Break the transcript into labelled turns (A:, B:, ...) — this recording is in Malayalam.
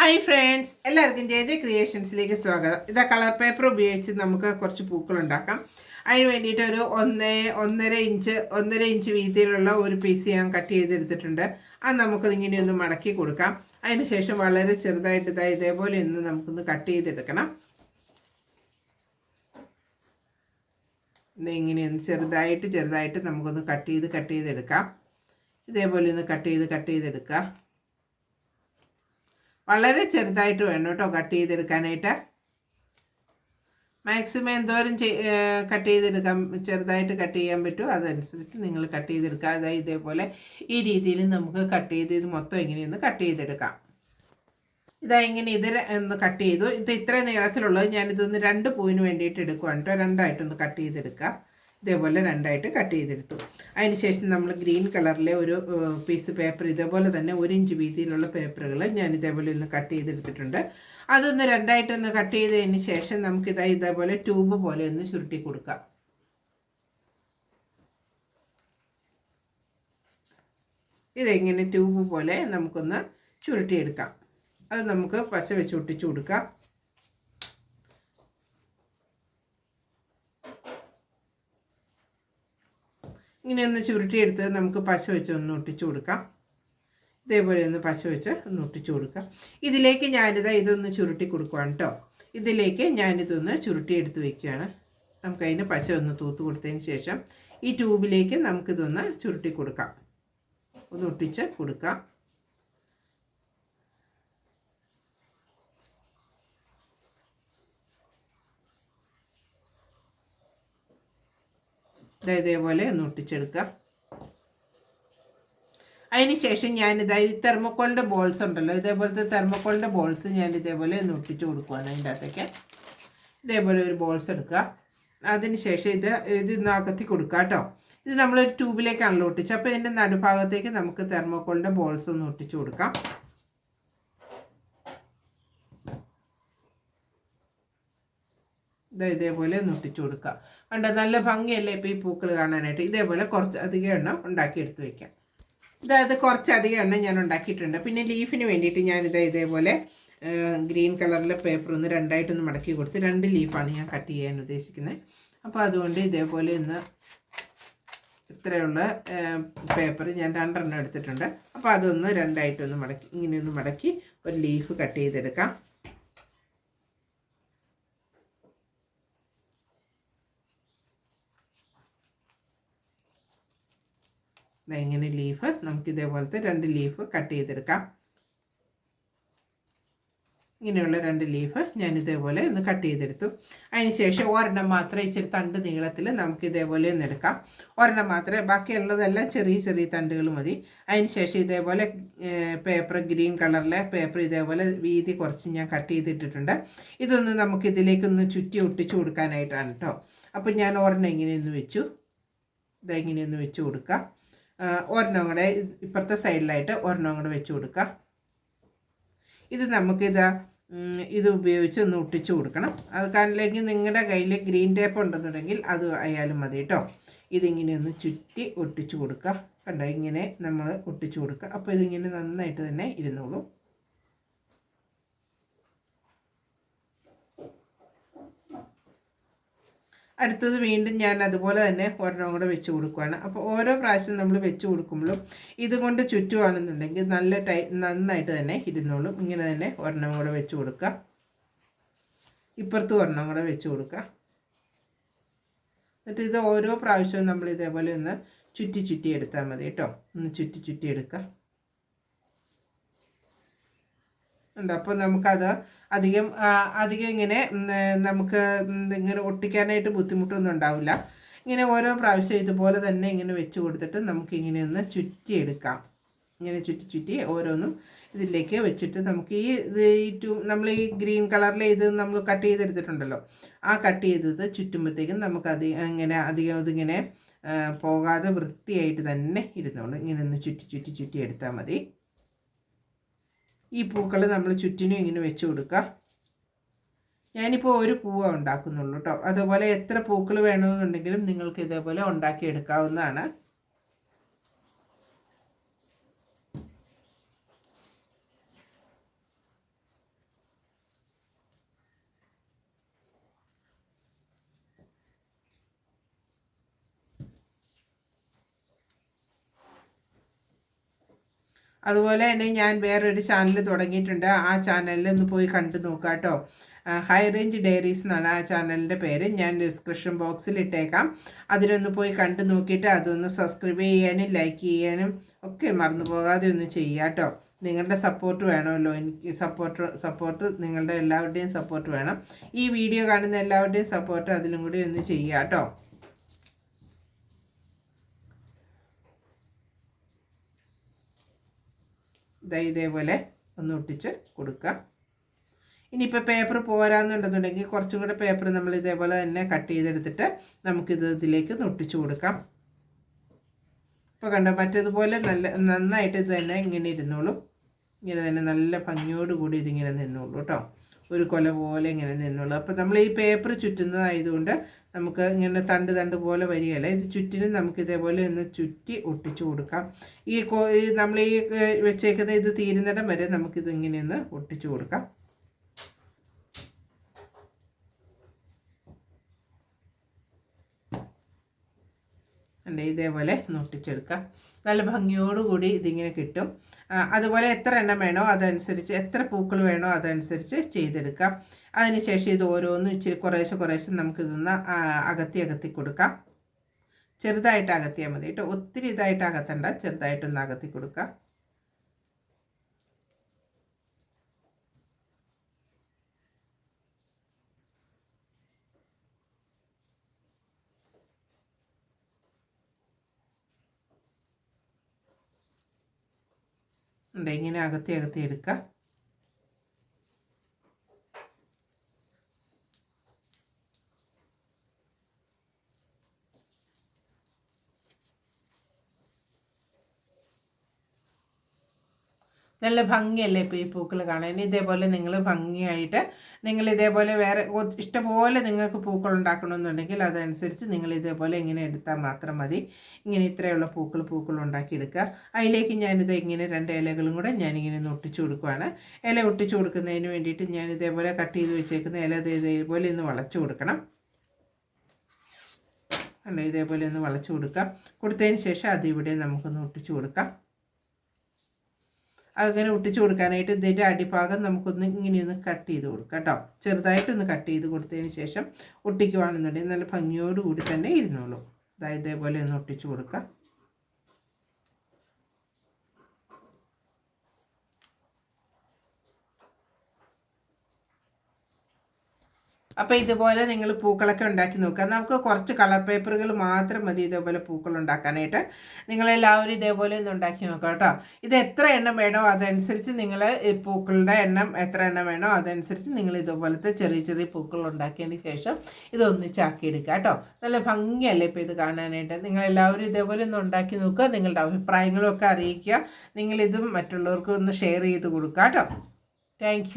A: ഹായ് ഫ്രണ്ട്സ് എല്ലാവർക്കും ജെ ജെ ക്രിയേഷൻസിലേക്ക് സ്വാഗതം. ഇതാ കളർ പേപ്പർ ഉപയോഗിച്ച് നമുക്ക് കുറച്ച് പൂക്കൾ ഉണ്ടാക്കാം. അതിന് വേണ്ടിയിട്ട് ഒരു ഒന്ന് ഒന്നര ഇഞ്ച് ഒന്നര ഇഞ്ച് വീതിയിലുള്ള ഒരു പീസ് ഞാൻ കട്ട് ചെയ്തെടുത്തിട്ടുണ്ട്. അത് നമുക്കത് ഇങ്ങനെ ഒന്ന് മടക്കി കൊടുക്കാം. അതിന് ശേഷം വളരെ ചെറുതായിട്ട് ഇതാ ഇതേപോലെ ഒന്ന് നമുക്കൊന്ന് കട്ട് ചെയ്തെടുക്കണം. ഇങ്ങനെയൊന്ന് ചെറുതായിട്ട് ചെറുതായിട്ട് നമുക്കൊന്ന് കട്ട് ചെയ്ത് കട്ട് ചെയ്തെടുക്കാം. ഇതേപോലെ ഒന്ന് കട്ട് ചെയ്ത് കട്ട് ചെയ്തെടുക്കാം വളരെ ചെറുതായിട്ട് വേണം കേട്ടോ കട്ട് ചെയ്തെടുക്കാനായിട്ട്. മാക്സിമം എന്തോരം കട്ട് ചെയ്തെടുക്കാൻ ചെറുതായിട്ട് കട്ട് ചെയ്യാൻ പറ്റുമോ അതനുസരിച്ച് നിങ്ങൾ കട്ട് ചെയ്തെടുക്കുക അതായത് ഇതേപോലെ ഈ രീതിയിൽ നമുക്ക് കട്ട് ചെയ്ത് ഇത് മൊത്തം ഇങ്ങനെയൊന്ന് കട്ട് ചെയ്തെടുക്കാം. ഇതാ ഇങ്ങനെ ഇത് ഒന്ന് കട്ട് ചെയ്തു. ഇത് ഇത്ര നീളത്തിലുള്ളത് ഞാനിതൊന്ന് രണ്ട് പൂവിന് വേണ്ടിയിട്ട് എടുക്കുവാണ് കേട്ടോ. രണ്ടായിട്ടൊന്ന് കട്ട് ചെയ്തെടുക്കാം. ഇതേപോലെ രണ്ടായിട്ട് കട്ട് ചെയ്തെടുത്തു. അതിന് ശേഷം നമ്മൾ ഗ്രീൻ കളറിലെ ഒരു പീസ് പേപ്പർ ഇതേപോലെ തന്നെ ഒരു ഇഞ്ച് വീതിയിലുള്ള പേപ്പറുകൾ ഞാൻ ഇതേപോലെ ഒന്ന് കട്ട് ചെയ്തെടുത്തിട്ടുണ്ട്. അതൊന്ന് രണ്ടായിട്ടൊന്ന് കട്ട് ചെയ്തതിന് ശേഷം നമുക്ക് ഇതാ ഇതേപോലെ ട്യൂബ് പോലെ ഒന്ന് ചുരുട്ടി കൊടുക്കാം. ഇതെങ്ങനെ ട്യൂബ് പോലെ നമുക്കൊന്ന് ചുരുട്ടിയെടുക്കാം. അത് നമുക്ക് പശ വെച്ച് ഒട്ടിച്ചു കൊടുക്കാം. ഇങ്ങനെ ഒന്ന് ചുരുട്ടിയെടുത്ത് നമുക്ക് പശ വെച്ച് ഒന്ന് ഒട്ടിച്ചു കൊടുക്കാം. ഇതേപോലെ ഒന്ന് പശ വെച്ച് ഒന്ന് ഒട്ടിച്ചു കൊടുക്കാം. ഇതിലേക്ക് ഞാനിതാ ഇതൊന്ന് ചുരുട്ടി കൊടുക്കുവാണ് കേട്ടോ ഇതിലേക്ക് ഞാനിതൊന്ന് ചുരുട്ടി എടുത്ത് വെക്കുകയാണ് നമുക്കതിന് പശ ഒന്ന് തൂത്ത് കൊടുത്തതിന് ശേഷം ഈ ട്യൂബിലേക്ക് നമുക്കിതൊന്ന് ചുരുട്ടി കൊടുക്കാം. ഒന്ന് ഒട്ടിച്ച് കൊടുക്കാം. ഇതേപോലെ ഒന്ന് ഒട്ടിച്ചെടുക്കാം. അതിന് ശേഷം ഞാനിതാ ഈ തെർമോക്കോളിന്റെ ബോൾസ് ഉണ്ടല്ലോ ഇതേപോലത്തെ തെർമോക്കോളിന്റെ ബോൾസ് ഞാൻ ഇതേപോലെ ഒന്ന് ഒട്ടിച്ച് കൊടുക്കുവാണ് അതിന്റെ അകത്തേക്ക്. ഇതേപോലെ ഒരു ബോൾസ് എടുക്കുക. അതിന് ശേഷം ഇത് ഇത് നകത്തി കൊടുക്കുക കേട്ടോ. ഇത് നമ്മൾ ട്യൂബിലേക്കാണല്ലോ ഒട്ടിച്ചത്. അപ്പോൾ ഇതിന്റെ നടുഭാഗത്തേക്ക് നമുക്ക് തെർമോക്കോളിന്റെ ബോൾസ് ഒന്ന് ഒട്ടിച്ച് കൊടുക്കാം. ഇതേപോലെ ഒന്ന് കൊടുക്കുക കണ്ട നല്ല ഭംഗിയല്ലേ ഇപ്പോൾ ഈ പൂക്കൾ കാണാനായിട്ട്? ഇതേപോലെ കുറച്ച് അധികം എണ്ണം ഉണ്ടാക്കിയെടുത്ത് വയ്ക്കാം ഇതായത് കുറച്ചധികം എണ്ണം ഞാൻ ഉണ്ടാക്കിയിട്ടുണ്ട്. പിന്നെ ലീഫിന് വേണ്ടിയിട്ട് ഞാനിത് ഇതേപോലെ ഗ്രീൻ കളറിലെ പേപ്പർ ഒന്ന് രണ്ടായിട്ടൊന്ന് മടക്കി കൊടുത്ത് രണ്ട് ലീഫാണ് ഞാൻ കട്ട് ചെയ്യാൻ ഉദ്ദേശിക്കുന്നത്. അപ്പോൾ അതുകൊണ്ട് ഇതേപോലെ ഇന്ന് ഇത്രയുള്ള പേപ്പർ ഞാൻ രണ്ടെണ്ണം എടുത്തിട്ടുണ്ട്. അപ്പോൾ അതൊന്ന് രണ്ടായിട്ടൊന്ന് മടക്കി ഇങ്ങനെയൊന്ന് മടക്കി ഒരു ലീഫ് കട്ട് ചെയ്തെടുക്കാം. ഇങ്ങനെ ലീഫ് നമുക്ക് ഇതേപോലത്തെ രണ്ട് ലീഫ് കട്ട് ചെയ്തെടുക്കാം. ഇങ്ങനെയുള്ള രണ്ട് ലീഫ് ഞാൻ ഇതേപോലെ ഒന്ന് കട്ട് ചെയ്തെടുത്തു. അതിന് ശേഷം ഒരെണ്ണം മാത്രമേ ഇച്ചിരി തണ്ട് നീളത്തിൽ നമുക്ക് ഇതേപോലെ ഒന്ന് എടുക്കാം. ഒരെണ്ണം മാത്രമേ ബാക്കിയുള്ളതെല്ലാം ചെറിയ ചെറിയ തണ്ടുകൾ മതി. അതിന് ശേഷം ഇതേപോലെ പേപ്പർ ഗ്രീൻ കളറിലെ പേപ്പർ ഇതേപോലെ വീതി കുറച്ച് ഞാൻ കട്ട് ചെയ്തിട്ടിട്ടുണ്ട്. ഇതൊന്ന് നമുക്ക് ഇതിലേക്കൊന്ന് ചുറ്റി ഒട്ടിച്ചു കൊടുക്കാനായിട്ടാണ് കേട്ടോ അപ്പോൾ ഞാൻ ഒരെണ്ണം ഇങ്ങനെയൊന്ന് വെച്ചു. ഇതെങ്ങനെയൊന്ന് വെച്ച് കൊടുക്കാം. ഒരെണ്ണം കൂടെ ഇപ്പുറത്തെ സൈഡിലായിട്ട് ഒരെണ്ണം കൂടെ വെച്ച് കൊടുക്കുക ഇത് നമുക്കിത് ഇത് ഉപയോഗിച്ച് ഒന്ന് ഒട്ടിച്ച് കൊടുക്കണം. അത് കാരണല്ലെങ്കിൽ നിങ്ങളുടെ കയ്യിൽ ഗ്രീൻ ടേപ്പ് ഉണ്ടെന്നുണ്ടെങ്കിൽ അത് ആയാലും മതി കേട്ടോ. ഇതിങ്ങനെ ഒന്ന് ചുറ്റി ഒട്ടിച്ച് കൊടുക്കുക കണ്ടോ? ഇങ്ങനെ നമ്മൾ ഒട്ടിച്ച് കൊടുക്കുക അപ്പോൾ ഇതിങ്ങനെ നന്നായിട്ട് തന്നെ ഇരുന്നോളൂ. അടുത്തത് വീണ്ടും ഞാൻ അതുപോലെ തന്നെ ഒരെണ്ണം കൂടെ വെച്ച് കൊടുക്കുകയാണ് അപ്പോൾ ഓരോ പ്രാവശ്യം നമ്മൾ വെച്ച് കൊടുക്കുമ്പോഴും ഇതുകൊണ്ട് ചുറ്റുവാണെന്നുണ്ടെങ്കിൽ നല്ല ടൈ നന്നായിട്ട് തന്നെ ഇരുന്നോളും. ഇങ്ങനെ തന്നെ ഒരെണ്ണം കൂടെ വെച്ച് കൊടുക്കുക. ഇപ്പുറത്ത് ഒരെണ്ണം കൂടെ വെച്ച് കൊടുക്കുക. എന്നിട്ട് ഇത് ഓരോ പ്രാവശ്യവും നമ്മൾ ഇതേപോലെ ഒന്ന് ചുറ്റി ചുറ്റി എടുത്താൽ മതി കേട്ടോ. ഒന്ന് ചുറ്റി ചുറ്റി എടുക്കുക. ഉണ്ട് അപ്പോൾ നമുക്കത് അധികം അധികം ഇങ്ങനെ നമുക്ക് ഇങ്ങനെ ഒട്ടിക്കാനായിട്ട് ബുദ്ധിമുട്ടൊന്നും ഉണ്ടാവില്ല. ഇങ്ങനെ ഓരോ പ്രാവശ്യം ഇതുപോലെ തന്നെ ഇങ്ങനെ വെച്ച് കൊടുത്തിട്ട് നമുക്ക് ഇങ്ങനെ ഒന്ന് ചുറ്റിയെടുക്കാം. ഇങ്ങനെ ചുറ്റി ചുറ്റി ഓരോന്നും ഇതിലേക്ക് വെച്ചിട്ട് നമുക്ക് ഈ ഇത് ഈ ടു നമ്മൾ ഈ ഗ്രീൻ കളറിലെ ഇത് നമ്മൾ കട്ട് ചെയ്തെടുത്തിട്ടുണ്ടല്ലോ. ആ കട്ട് ചെയ്തത് ചുറ്റുമ്പോഴത്തേക്കും നമുക്ക് അത് ഇങ്ങനെ അധികം ഇതിങ്ങനെ പോകാതെ വൃത്തിയായിട്ട് തന്നെ ഇരുന്നോളൂ. ഇങ്ങനെ ഒന്ന് ചുറ്റി ചുറ്റി ചുറ്റി എടുത്താൽ മതി. ഈ പൂക്കൾ നമ്മൾ ചുറ്റിനും ഇങ്ങനെ വെച്ച് കൊടുക്കുക ഞാനിപ്പോൾ ഒരു പൂവ ഉണ്ടാക്കുന്നുള്ളൂ കേട്ടോ അതുപോലെ എത്ര പൂക്കൾ വേണമെന്നുണ്ടെങ്കിലും നിങ്ങൾക്ക് ഇതേപോലെ ഉണ്ടാക്കിയെടുക്കാവുന്നതാണ്. അതുപോലെ തന്നെ ഞാൻ വേറൊരു ചാനൽ തുടങ്ങിയിട്ടുണ്ട്. ആ ചാനലിൽ ഒന്ന് പോയി കണ്ടു നോക്കുക കേട്ടോ ഹൈ റേഞ്ച് ഡയറീസ് എന്നാണ് ആ ചാനലിന്റെ പേര്. ഞാൻ ഡിസ്ക്രിപ്ഷൻ ബോക്സിൽ ഇട്ടേക്കാം. അതിലൊന്ന് പോയി കണ്ടു നോക്കിയിട്ട് അതൊന്ന് സബ്സ്ക്രൈബ് ചെയ്യാനും ലൈക്ക് ചെയ്യാനും ഒക്കെ മറന്നു പോകാതെ ഒന്ന് ചെയ്യുക കേട്ടോ നിങ്ങളുടെ സപ്പോർട്ട് വേണമല്ലോ. എനിക്ക് സപ്പോർട്ട് സപ്പോർട്ട് നിങ്ങളുടെ എല്ലാവരുടെയും സപ്പോർട്ട് വേണം. ഈ വീഡിയോ കാണുന്ന എല്ലാവരുടെയും സപ്പോർട്ട് അതിലും കൂടി ഒന്ന് ചെയ്യുക കേട്ടോ ഇതേപോലെ ഒന്ന് ഒട്ടിച്ച് കൊടുക്കുക ഇനിയിപ്പോൾ പേപ്പർ പോരാന്നുണ്ടെന്നുണ്ടെങ്കിൽ കുറച്ചും കൂടെ പേപ്പർ നമ്മൾ ഇതേപോലെ തന്നെ കട്ട് ചെയ്തെടുത്തിട്ട് നമുക്കിത് ഇതിലേക്ക് ഒട്ടിച്ചു കൊടുക്കാം. ഇപ്പോൾ കണ്ടോ മറ്റേതുപോലെ നല്ല നന്നായിട്ട് ഇത് തന്നെ ഇങ്ങനെ ഇരുന്നോളും. ഇങ്ങനെ തന്നെ നല്ല ഭംഗിയോടുകൂടി ഇതിങ്ങനെ നിന്നോളൂ കേട്ടോ. ഒരു കൊല പോലെ ഇങ്ങനെ നിന്നോളൂ. അപ്പോൾ നമ്മൾ ഈ പേപ്പർ ചുറ്റുന്നതായതുകൊണ്ട് നമുക്ക് ഇങ്ങനെ തണ്ട് തണ്ട് പോലെ വരികയല്ല? ഇത് ചുറ്റിനും നമുക്ക് ഇതേപോലെ ഒന്ന് ചുറ്റി ഒട്ടിച്ചു കൊടുക്കാം. ഈ നമ്മൾ ഈ വെച്ചേക്കുന്ന ഇത് തീരുന്നിടം വരെ നമുക്കിത് ഇങ്ങനെ ഒന്ന് ഒട്ടിച്ചു കൊടുക്കാം. അല്ലേ ഇതേപോലെ ഒട്ടിച്ചെടുക്കാം. നല്ല ഭംഗിയോടുകൂടി ഇതിങ്ങനെ കിട്ടും. അതുപോലെ എത്ര എണ്ണം വേണോ അതനുസരിച്ച് എത്ര പൂക്കൾ വേണോ അതനുസരിച്ച് ചെയ്തെടുക്കാം. അതിനുശേഷം ഇത് ഓരോന്നും ഇച്ചിരി കുറേശ്ശെ കുറേശ്ശെ നമുക്കിതൊന്ന് അകത്തി അകത്തി കൊടുക്കാം. ചെറുതായിട്ട് അകത്തിയാൽ മതി കേട്ടോ. ഒത്തിരി ഇതായിട്ട് അകത്തണ്ട. ചെറുതായിട്ടൊന്ന് അകത്തി കൊടുക്കാം. ഉണ്ട് ഇങ്ങനെ അകത്തി അകത്തി എടുക്കുക നല്ല ഭംഗിയല്ലേ ഇപ്പോൾ ഈ പൂക്കൾ കാണാൻ? ഇതേപോലെ നിങ്ങൾ ഭംഗിയായിട്ട് നിങ്ങൾ ഇതേപോലെ വേറെ ഇഷ്ടപോലെ നിങ്ങൾക്ക് പൂക്കൾ ഉണ്ടാക്കണമെന്നുണ്ടെങ്കിൽ അതനുസരിച്ച് നിങ്ങൾ ഇതേപോലെ ഇങ്ങനെ എടുത്താൽ മാത്രം മതി. ഇങ്ങനെ ഇത്രയുള്ള പൂക്കൾ പൂക്കൾ ഉണ്ടാക്കി എടുക്കുക. അതിലേക്ക് ഞാനിത് ഇങ്ങനെ രണ്ട് ഇലകളും കൂടെ ഞാനിങ്ങനെ ഒട്ടിച്ചു കൊടുക്കുകയാണ് ഇല ഒട്ടിച്ചു കൊടുക്കുന്നതിന് വേണ്ടിയിട്ട് ഞാൻ ഇതേപോലെ കട്ട് ചെയ്ത് വെച്ചേക്കുന്ന ഇല ഇതേപോലെ ഒന്ന് വളച്ചു കൊടുക്കണം. കണ്ടോ? ഇതേപോലെ ഒന്ന് വളച്ചു കൊടുക്കാം. കൊടുത്തതിന് ശേഷം അതിവിടെ നമുക്കൊന്ന് ഒട്ടിച്ചു കൊടുക്കാം. അങ്ങനെ ഒട്ടിച്ചു കൊടുക്കാനായിട്ട് ഇതിന്റെ അടിഭാഗം നമുക്കൊന്ന് ഇങ്ങനെയൊന്ന് കട്ട് ചെയ്ത് കൊടുക്കാം കേട്ടോ. ചെറുതായിട്ടൊന്ന് കട്ട് ചെയ്ത് കൊടുത്തതിന് ശേഷം ഒട്ടിക്കുവാണെന്നുണ്ടെങ്കിൽ നല്ല ഭംഗിയോടുകൂടി തന്നെ ഇരുന്നോളൂ. അതായത് ഇതേപോലെ ഒന്ന് ഒട്ടിച്ചു കൊടുക്കാം. അപ്പോൾ ഇതുപോലെ നിങ്ങൾ പൂക്കളൊക്കെ ഉണ്ടാക്കി നോക്കുക. നമുക്ക് കുറച്ച് കളർ പേപ്പറുകൾ മാത്രം മതി ഇതേപോലെ പൂക്കൾ ഉണ്ടാക്കാനായിട്ട്. നിങ്ങളെല്ലാവരും ഇതേപോലെ ഒന്ന് ഉണ്ടാക്കി നോക്കുക കേട്ടോ. ഇത് എത്ര എണ്ണം വേണോ അതനുസരിച്ച് നിങ്ങൾ പൂക്കളുടെ എണ്ണം എത്ര എണ്ണം വേണോ അതനുസരിച്ച് നിങ്ങൾ ഇതുപോലത്തെ ചെറിയ ചെറിയ പൂക്കൾ ഉണ്ടാക്കിയതിന് ശേഷം ഇതൊന്നിച്ചാക്കി എടുക്കുക കേട്ടോ. നല്ല ഭംഗിയല്ലേ ഇപ്പോൾ ഇത് കാണാനായിട്ട്. നിങ്ങളെല്ലാവരും ഇതേപോലെ ഒന്ന് ഉണ്ടാക്കി നോക്കുക. നിങ്ങളുടെ അഭിപ്രായങ്ങളൊക്കെ അറിയിക്കുക. നിങ്ങളിതും മറ്റുള്ളവർക്കും ഒന്ന് ഷെയർ ചെയ്ത് കൊടുക്കുക കേട്ടോ. താങ്ക്